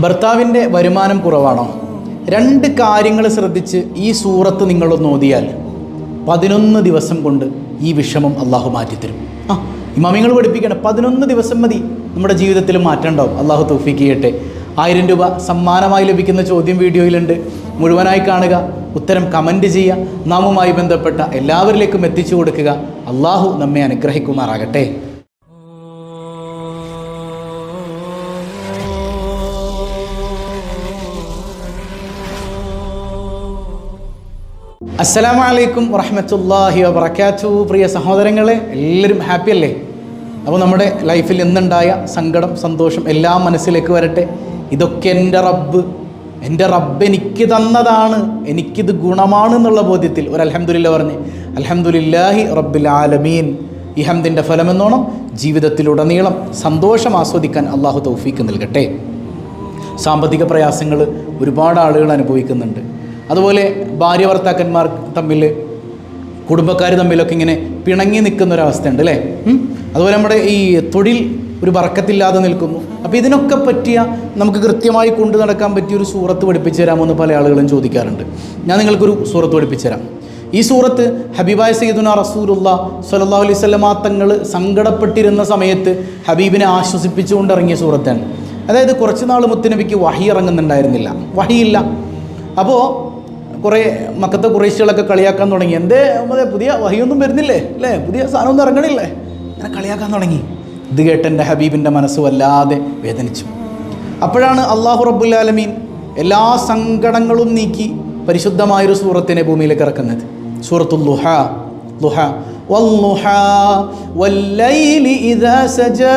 ഭർത്താവിന്റെ വരുമാനം കുറവാണോ? രണ്ട് കാര്യങ്ങൾ ശ്രദ്ധിച്ച് ഈ സൂറത്ത് നിങ്ങളൊന്ന് ഓതിയാൽ പതിനൊന്ന് ദിവസം കൊണ്ട് ഈ വിഷമം അള്ളാഹു മാറ്റിത്തരും. ആ ഇമാമിങ്ങൾ പഠിപ്പിക്കണം പതിനൊന്ന് ദിവസം മതി നമ്മുടെ ജീവിതത്തിൽ മാറ്റം ഉണ്ടാവും. അള്ളാഹു തൗഫീക്ക് ചെയ്യട്ടെ. ആയിരം രൂപ സമ്മാനമായി ലഭിക്കുന്ന ചോദ്യം വീഡിയോയിലുണ്ട്. മുഴുവനായി കാണുക ഉത്തരം കമന്റ് ചെയ്യുക നാമുമായി ബന്ധപ്പെട്ട എല്ലാവരിലേക്കും എത്തിച്ചു കൊടുക്കുക. അള്ളാഹു നമ്മെ അനുഗ്രഹിക്കുമാറാകട്ടെ. അസ്സലാമു വലൈക്കും വറഹമത്തല്ലാഹി വബർക്കാത്തു പ്രിയ സഹോദരങ്ങളെ എല്ലാവരും ഹാപ്പി അല്ലേ? അപ്പോൾ നമ്മുടെ ലൈഫിൽ എന്തുണ്ടായ സങ്കടം സന്തോഷം എല്ലാം മനസ്സിലേക്ക് വരട്ടെ. ഇതൊക്കെ എന്റെ റബ്ബ് എന്റെ റബ്ബ് എനിക്ക് തന്നതാണ് എനിക്കിത് ഗുണമാണ് എന്നുള്ള ബോധ്യത്തിൽ ഒരു അലഹമുല്ല പറഞ്ഞ് അലഹമുല്ലാഹി റബ്ബിൽ ആലമീൻ. ഈ ഹംദിന്റെ ഫലമെന്നോണം ജീവിതത്തിലുടനീളം സന്തോഷം ആസ്വദിക്കാൻ അള്ളാഹു തൗഫീക്ക് നൽകട്ടെ. സാമ്പത്തിക പ്രയാസങ്ങൾ ഒരുപാട് ആളുകൾ അനുഭവിക്കുന്നുണ്ട്. അതുപോലെ ഭാര്യ ഭർത്താക്കന്മാർ തമ്മിൽ കുടുംബക്കാർ തമ്മിലൊക്കെ ഇങ്ങനെ പിണങ്ങി നിൽക്കുന്ന ഒരവസ്ഥയുണ്ട് അല്ലേ? അതുപോലെ നമ്മുടെ ഈ തൊഴിൽ ഒരു വറക്കത്തില്ലാതെ നിൽക്കുന്നു. അപ്പോൾ ഇതിനൊക്കെ പറ്റിയ നമുക്ക് കൃത്യമായി കൊണ്ടു നടക്കാൻ പറ്റിയ ഒരു സൂറത്ത് പഠിപ്പിച്ചു തരാമോ എന്ന് പല ആളുകളും ചോദിക്കാറുണ്ട്. ഞാൻ നിങ്ങൾക്കൊരു സൂറത്ത് പഠിപ്പിച്ചു തരാം. ഈ സൂറത്ത് ഹബീബായ സയ്യിദുന റസൂലുള്ള സല്ലല്ലാഹു അലൈഹി വസല്ലമ തങ്ങൾ സങ്കടപ്പെട്ടിരുന്ന സമയത്ത് ഹബീബിനെ ആശ്വസിപ്പിച്ചുകൊണ്ട് ഇറങ്ങിയ സൂറത്താണ്. അതായത് കുറച്ച് നാൾ മുത്തുനബിക്ക് വഹി ഇറങ്ങുന്നുണ്ടായിരുന്നില്ല. വഹിയില്ല. അപ്പോൾ കുറേ മക്കത്തെ കുറേശ്ശികളൊക്കെ കളിയാക്കാൻ തുടങ്ങി. എന്റെ അതെ പുതിയ വഹിയൊന്നും വരുന്നില്ലേ? അല്ലേ? പുതിയ സാധനമൊന്നും ഇറങ്ങണില്ലേ? അങ്ങനെ കളിയാക്കാൻ തുടങ്ങി. ഇത് കേട്ട് എന്റെ ഹബീബിന്റെ മനസ്സ് വല്ലാതെ വേദനിച്ചു. അപ്പോഴാണ് അള്ളാഹു റബ്ബുല്ലാലമീൻ എല്ലാ സങ്കടങ്ങളും നീക്കി പരിശുദ്ധമായൊരു സൂറത്തിനെ ഭൂമിയിലേക്ക് ഇറക്കുന്നത്. സൂറത്തു ലുഹ. ലുഹ. വൽ വല്ലൈലി ഇദാ സജാ.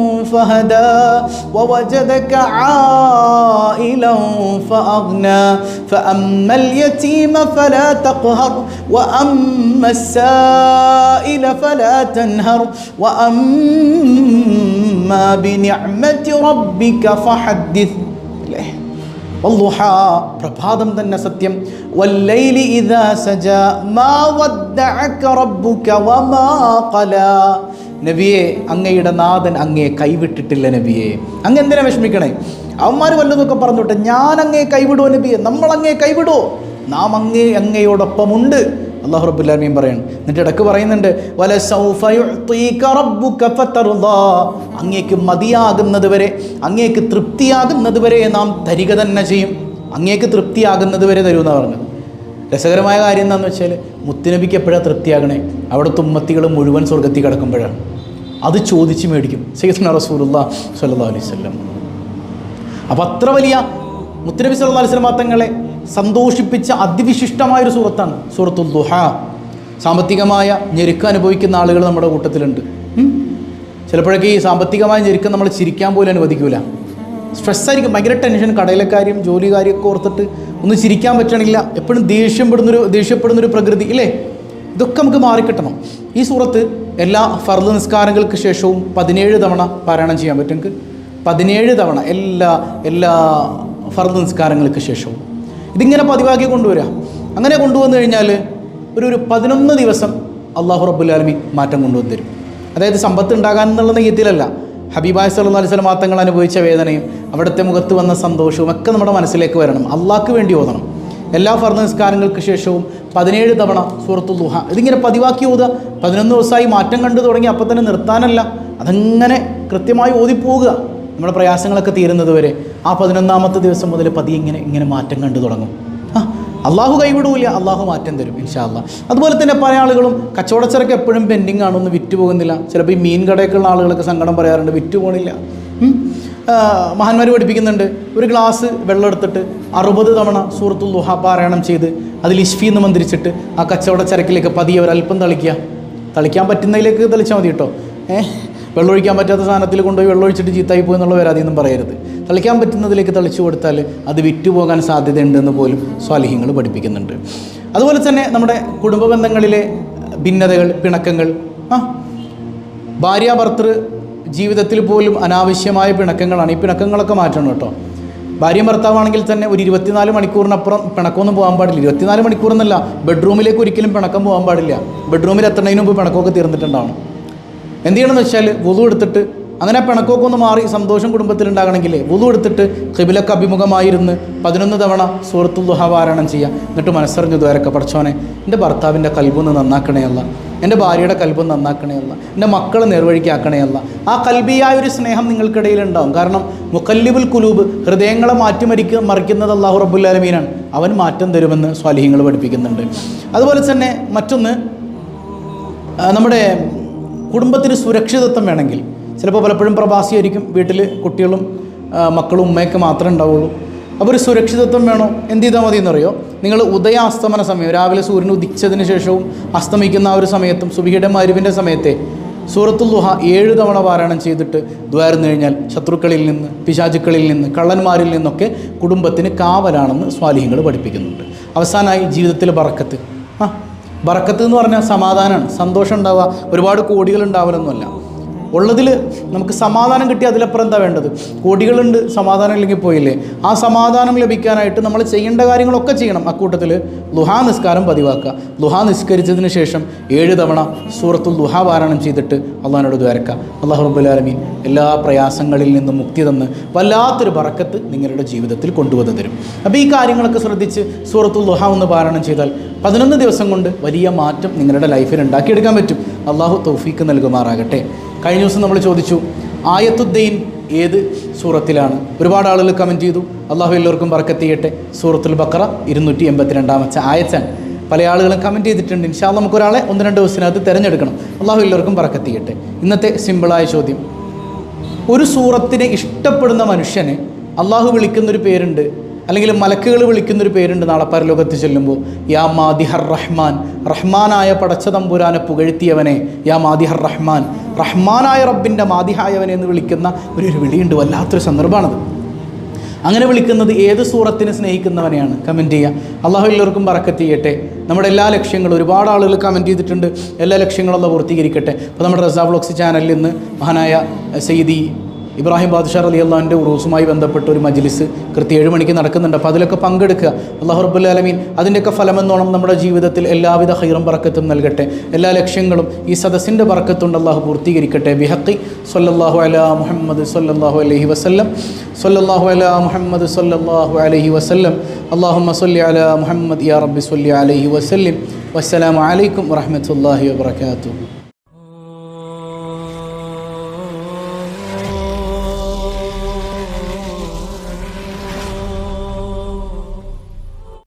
فهدى ووجدك عائلا فأغنى فأما اليتيم فلا تقهر وأما السائل فلا تنهر وأما بنعمة ربك فحدث له والضح പ്രഭാതം തന്നെ സത്യം വല്ലൈലി ഇദാ സജ മാ വദ്ദഅക റബ്ബുക വമാ ഖലാ നബിയെ അങ്ങയുടെ നാഥൻ അങ്ങയെ കൈവിട്ടിട്ടില്ല നബിയെ. അങ്ങ് എന്തിനാ വിഷമിക്കണേ? അവന്മാർ വല്ലതൊക്കെ പറഞ്ഞോട്ടെ ഞാൻ അങ്ങയെ കൈവിടുവോ നബിയെ? നമ്മൾ അങ്ങയെ കൈവിടുവോ? നാം അങ്ങേ അങ്ങയോടൊപ്പമുണ്ട്. അള്ളാഹു റബ്ബുല്ലാമീൻ പറയണം. എന്നിട്ട് ഇടയ്ക്ക് പറയുന്നുണ്ട് വല അങ്ങേക്ക് മതിയാകുന്നത് വരെ അങ്ങേക്ക് തൃപ്തിയാകുന്നത് വരെ നാം തരിക തന്നെ ചെയ്യും. അങ്ങേക്ക് തൃപ്തിയാകുന്നത് വരെ തരുമെന്നാണ് പറഞ്ഞത്. രസകരമായ കാര്യം എന്താണെന്ന് വെച്ചാൽ മുത്തുനബിക്ക് എപ്പോഴാണ് തൃപ്തിയാകണേ? അവിടുത്തെ ഉമ്മത്തികൾ മുഴുവൻ സ്വർഗത്തിൽ കിടക്കുമ്പോഴാണ്. അത് ചോദിച്ച് മേടിക്കും. സയ്യിദ്ന റസൂലുള്ള സല്ലാ അലൈഹി അപ്പോൾ അത്ര വലിയ മുത്തനബി സല്ലല്ലാഹു അലൈഹി സ്വലം തങ്ങളെ സന്തോഷിപ്പിച്ച അതിവിശിഷ്ടമായൊരു സൂറത്താണ് സൂറത്തുൽ ദുഹ. സാമ്പത്തികമായ ഞെരുക്കം അനുഭവിക്കുന്ന ആളുകൾ നമ്മുടെ കൂട്ടത്തിലുണ്ട്. ചിലപ്പോഴൊക്കെ ഈ സാമ്പത്തികമായ ഞെരുക്കം നമ്മൾ ചിരിക്കാൻ പോലും അനുവദിക്കൂല. സ്ട്രെസ്സായിരിക്കും. ഭയങ്കര ടെൻഷൻ കടയിലെ കാര്യം ജോലി കാര്യമൊക്കെ ഓർത്തിട്ട് ഒന്നും ചിരിക്കാൻ പറ്റണില്ല. എപ്പോഴും ദേഷ്യപ്പെടുന്നൊരു ദേഷ്യപ്പെടുന്നൊരു പ്രകൃതി ഇല്ലേ? ഇതൊക്കെ നമുക്ക് മാറിക്കിട്ടണം. ഈ സൂറത്ത് എല്ലാ ഫർദ് നിസ്കാരങ്ങൾക്ക് ശേഷവും പതിനേഴ് തവണ പാരായണം ചെയ്യാൻ പറ്റും നമുക്ക് പതിനേഴ് തവണ എല്ലാ എല്ലാ ഫർദ് നിസ്കാരങ്ങൾക്ക് ശേഷവും. ഇതിങ്ങനെ പതിവാക്കി കൊണ്ടുവരിക അങ്ങനെ കൊണ്ടുവന്നു കഴിഞ്ഞാൽ ഒരു ഒരു പതിനൊന്ന് ദിവസം അള്ളാഹു റബ്ബുലാലമി മാറ്റം കൊണ്ടുവന്നു തരും. അതായത് സമ്പത്ത് ഉണ്ടാകാൻ എന്നുള്ള നെയ്യത്തിലല്ല. ഹബീബായ് സല്ലു അലൈഹി സ്വലം മാത്തങ്ങൾ അനുഭവിച്ച വേദനയും അവിടുത്തെ മുഖത്ത് വന്ന സന്തോഷവും ഒക്കെ നമ്മുടെ മനസ്സിലേക്ക് വരണം. അള്ളാഹ്ക്ക് വേണ്ടി ഓതണം. എല്ലാ ഫർദ് നിസ്കാരങ്ങൾക്ക് ശേഷവും പതിനേഴ് തവണ സൂറത്തു ദുഹ. ഇതിങ്ങനെ പതിവാക്കി ഓതുക. പതിനൊന്ന് ദിവസമായി മാറ്റം കണ്ടു തുടങ്ങി അപ്പം തന്നെ നിർത്താനല്ല. അതങ്ങനെ കൃത്യമായി ഓതിപ്പോവുക നമ്മുടെ പ്രയാസങ്ങളൊക്കെ തീരുന്നത് വരെ ആ പതിനൊന്നാമത്തെ ദിവസം മുതൽ പതി ഇങ്ങനെ ഇങ്ങനെ മാറ്റം കണ്ടു തുടങ്ങും. അള്ളാഹു കൈവിടൂല അള്ളാഹു മാറ്റം തരും ഇൻഷാല്ല അതുപോലെ തന്നെ പല ആളുകളും കച്ചവടച്ചരക്ക് എപ്പോഴും പെൻഡിങ് ആണ് ഒന്ന് വിറ്റ് പോകുന്നില്ല ചിലപ്പോൾ ഈ മീൻ കടയൊക്കെയുള്ള ആളുകളൊക്കെ സങ്കടം പറയാറുണ്ട് വിറ്റ് പോകണില്ല മഹാന്മാർ പഠിപ്പിക്കുന്നുണ്ട് ഒരു ഗ്ലാസ് വെള്ളം എടുത്തിട്ട് അറുപത് തവണ സൂറത്തുൽ ലുഹ പാരായണം ചെയ്ത് അതിൽ ഇഷ്ഫി എന്ന് മന്ത്രിച്ചിട്ട് ആ കച്ചവട ചരക്കിലേക്ക് പതിയെ ഒരല്പം തളിക്കുക. തളിക്കാൻ പറ്റുന്നതിലേക്ക് തളിച്ചാൽ മതി കേട്ടോ. ഏഹ് വെള്ളമൊഴിക്കാൻ പറ്റാത്ത സാധനത്തിൽ കൊണ്ടുപോയി വെള്ളമൊഴിച്ചിട്ട് ചീത്തായി പോയി എന്നുള്ള പരാതിയൊന്നും പറയരുത്. തളിക്കാൻ പറ്റുന്നതിലേക്ക് തളിച്ചു കൊടുത്താൽ അത് വിറ്റുപോകാൻ സാധ്യതയുണ്ടെന്ന് പോലും സ്വാലിഹ്യങ്ങൾ പഠിപ്പിക്കുന്നുണ്ട്. അതുപോലെ തന്നെ നമ്മുടെ കുടുംബ ബന്ധങ്ങളിലെ ഭിന്നതകൾ പിണക്കങ്ങൾ ആ ഭാര്യ ഭർത്തൃ ജീവിതത്തിൽ പോലും അനാവശ്യമായ പിണക്കങ്ങളാണ്. ഈ പിണക്കങ്ങളൊക്കെ മാറ്റണം കേട്ടോ. ഭാര്യയും ഭർത്താവാണെങ്കിൽ തന്നെ ഒരു ഇരുപത്തിനാല് മണിക്കൂറിനപ്പുറം പിണക്കമൊന്നും പോകാൻ പാടില്ല. ഇരുപത്തിനാല് മണിക്കൂർ എന്നല്ല ബെഡ്റൂമിലേക്ക് ഒരിക്കലും പിണക്കം പോകാൻ പാടില്ല. ബെഡ്റൂമിൽ എത്തണതിന് മുമ്പ് പിണക്കമൊക്കെ തീർന്നിട്ടുണ്ടാവണം. എന്ത് ചെയ്യണമെന്ന് വെച്ചാൽ വുതു എടുത്തിട്ട് അങ്ങനെ പിണക്കൊക്കെ ഒന്ന് മാറി സന്തോഷം കുടുംബത്തിലുണ്ടാകണമെങ്കിൽ വുതു എടുത്തിട്ട് കിബിലക്ക് അഭിമുഖമായിരുന്ന് പതിനൊന്ന് തവണ സൂറത്തുൽ ദുഹ പാരായണം ചെയ്യുക. എന്നിട്ട് മനസ്സറിഞ്ഞു ദ്വാരക്ക പഠിച്ചോനെ എന്റെ ഭർത്താവിന്റെ കൽബൊന്ന് നന്നാക്കണേയല്ല എന്റെ ഭാര്യയുടെ കൽബ് നന്നാക്കണേയല്ല എന്റെ മക്കളെ നേർവഴിക്കാക്കണേയല്ല ആ കൽബിയായ ഒരു സ്നേഹം നിങ്ങൾക്കിടയിൽ ഉണ്ടാവും കാരണം മുക്കല്ലിബുൽ കുലൂബ് ഹൃദയങ്ങളെ മാറ്റിമരിക്ക മറിക്കുന്നത് അള്ളാഹു റബ്ബുല്ലാലമീനാണ് അവൻ മാറ്റം തരുമെന്ന് സ്വാലിഹ്യങ്ങൾ പഠിപ്പിക്കുന്നുണ്ട്. അതുപോലെ തന്നെ മറ്റൊന്ന് നമ്മുടെ കുടുംബത്തിന് സുരക്ഷിതത്വം വേണമെങ്കിൽ. ചിലപ്പോൾ പലപ്പോഴും പ്രവാസിയായിരിക്കും വീട്ടിൽ കുട്ടികളും മക്കളും ഉമ്മയൊക്കെ മാത്രമേ ഉണ്ടാവുള്ളൂ. അപ്പോൾ ഒരു സുരക്ഷിതത്വം വേണോ? എന്ത് ചെയ്താൽ മതി എന്നറിയോ? നിങ്ങൾ ഉദയാസ്തമന സമയം രാവിലെ സൂര്യൻ ഉദിച്ചതിന് ശേഷവും അസ്തമിക്കുന്ന ആ ഒരു സമയത്തും സുബിയുടെ മരുവിന്റെ സമയത്തെ സൂറത്തുൽ ദുഹ ഏഴ് തവണ പാരായണം ചെയ്തിട്ട് ദ്വാരുന്നു കഴിഞ്ഞാൽ ശത്രുക്കളിൽ നിന്ന് പിശാചുക്കളിൽ നിന്ന് കള്ളന്മാരിൽ നിന്നൊക്കെ കുടുംബത്തിന് കാവലാണെന്ന് സ്വാലിഹ്യങ്ങൾ പഠിപ്പിക്കുന്നുണ്ട്. അവസാനമായി ജീവിതത്തിൽ പറക്കത്ത് ആ ബറക്കത്ത് എന്ന് പറഞ്ഞാൽ സമാധാനമാണ്. സന്തോഷം ഉണ്ടാവുക. ഒരുപാട് കോടികൾ ഉണ്ടാവലൊന്നുമല്ല. ഉള്ളതിൽ നമുക്ക് സമാധാനം കിട്ടി അതിലപ്പുറം എന്താ വേണ്ടത്? കോടികളുണ്ട് സമാധാനം ഇല്ലെങ്കിൽ പോയില്ലേ? ആ സമാധാനം ലഭിക്കാനായിട്ട് നമ്മൾ ചെയ്യേണ്ട കാര്യങ്ങളൊക്കെ ചെയ്യണം. അക്കൂട്ടത്തിൽ ലുഹാ നിസ്കാരം പതിവാക്കുക. ലുഹാ നിസ്കരിച്ചതിന് ശേഷം ഏഴ് തവണ സൂറത്തുൽ ലുഹാ പാരായണം ചെയ്തിട്ട് അള്ളഹാനോട് ദ്വാരക്കുക അള്ളാഹു റബുലാലമീൻ എല്ലാ പ്രയാസങ്ങളിൽ നിന്നും മുക്തി തന്ന് വല്ലാത്തൊരു ബറക്കത്ത് നിങ്ങളുടെ ജീവിതത്തിൽ കൊണ്ടുവന്ന് തരും. അപ്പോൾ ഈ കാര്യങ്ങളൊക്കെ ശ്രദ്ധിച്ച് സൂറത്തുൽ ലുഹാ ഒന്ന് പാരായണം ചെയ്താൽ പതിനൊന്ന് ദിവസം കൊണ്ട് വലിയ മാറ്റം നിങ്ങളുടെ ലൈഫിൽ ഉണ്ടാക്കിയെടുക്കാൻ പറ്റും. അള്ളാഹു തൗഫീക്ക് നൽകുമാറാകട്ടെ. കഴിഞ്ഞ ദിവസം നമ്മൾ ചോദിച്ചു ആയത്തുദ്ദീൻ ഏത് സൂറത്തിലാണ്? ഒരുപാട് ആളുകൾ കമന്റ് ചെയ്തു അള്ളാഹു എല്ലാവർക്കും ബർക്കത്ത് ചെയ്യട്ടെ. സൂറത്തുൽ ബക്കറ ഇരുന്നൂറ്റി എൺപത്തിരണ്ടാമത്തെ ആയത്താണ്. പല ആളുകളും കമന്റ് ചെയ്തിട്ടുണ്ട്. ഇൻഷാ നമുക്ക് ഒരാളെ ഒന്ന് രണ്ട് ദിവസത്തിനകത്ത് തിരഞ്ഞെടുക്കണം. അള്ളാഹു എല്ലാവർക്കും ബർക്കത്ത് ചെയ്യട്ടെ. ഇന്നത്തെ സിമ്പിളായ ചോദ്യം. ഒരു സൂറത്തിനെ ഇഷ്ടപ്പെടുന്ന മനുഷ്യനെ അള്ളാഹു വിളിക്കുന്നൊരു പേരുണ്ട്. അല്ലെങ്കിൽ മലക്കുകൾ വിളിക്കുന്നൊരു പേരുണ്ട് നാളെ പരലോകത്ത് ചെല്ലുമ്പോൾ യാ മാദിഹർ റഹ്മാൻ റഹ്മാനായ പടച്ച തമ്പുരാനെ പുകഴ്ത്തിയവനെ യാ മാദിഹർ റഹ്മാൻ റഹ്മാനായ റബ്ബിന്റെ മാദിഹായവനെ എന്ന് വിളിക്കുന്ന ഒരു വിളിയുണ്ട് വല്ലാത്തൊരു സന്ദർഭമാണത്. അങ്ങനെ വിളിക്കുന്നത് ഏത് സൂറത്തിനെ സ്നേഹിക്കുന്നവനെയാണ്? കമന്റ് ചെയ്യുക. അള്ളാഹു എല്ലാവർക്കും പറക്കത്ത് ചെയ്യട്ടെ. നമ്മുടെ എല്ലാ ലക്ഷ്യങ്ങളും ഒരുപാട് ആളുകൾ കമന്റ് ചെയ്തിട്ടുണ്ട്. എല്ലാ ലക്ഷ്യങ്ങളും പൂർത്തീകരിക്കട്ടെ. അപ്പോൾ നമ്മുടെ റസാ വ്ളോക്സ് ചാനലിൽ നിന്ന് മഹാനായ സെയ്തി ഇബ്രാഹിം ബാദ്ഷാർ അലി അള്ളാഹിന്റെ ഉറൂസുമായി ബന്ധപ്പെട്ട ഒരു മജ്ലിസ് കൃത്യ ഏഴ് മണിക്ക് നടക്കുന്നുണ്ട്. അപ്പോൾ അതിലൊക്കെ പങ്കെടുക്കുക. അള്ളാഹു റബ്ബുൽ അലമീൻ അതിന്റെയൊക്കെ ഫലമെന്നോണം നമ്മുടെ ജീവിതത്തിൽ എല്ലാവിധ ഹൈറും പറക്കത്തും നൽകട്ടെ. എല്ലാ ലക്ഷ്യങ്ങളും ഈ സദസ്സിന്റെ പറക്കത്തുണ്ട് അള്ളാഹു പൂർത്തീകരിക്കട്ടെ. ബിഹക്കി സൊല്ലാഹു അല മുഹമ്മദ് സൊല്ലാഹു അലഹി വസല്ലം. സൊല്ലാഹു അല മുഹമ്മദ് സൊല്ലാഹു അലഹി വസല്ലം. അള്ളാഹു സല്ലി അല മുഹമ്മദ് യാ റബ്ബി സൊല്ലി അലഹി വസല്ലം. വസ്സലാമലൈക്കും അലൈക്കും വാത്തു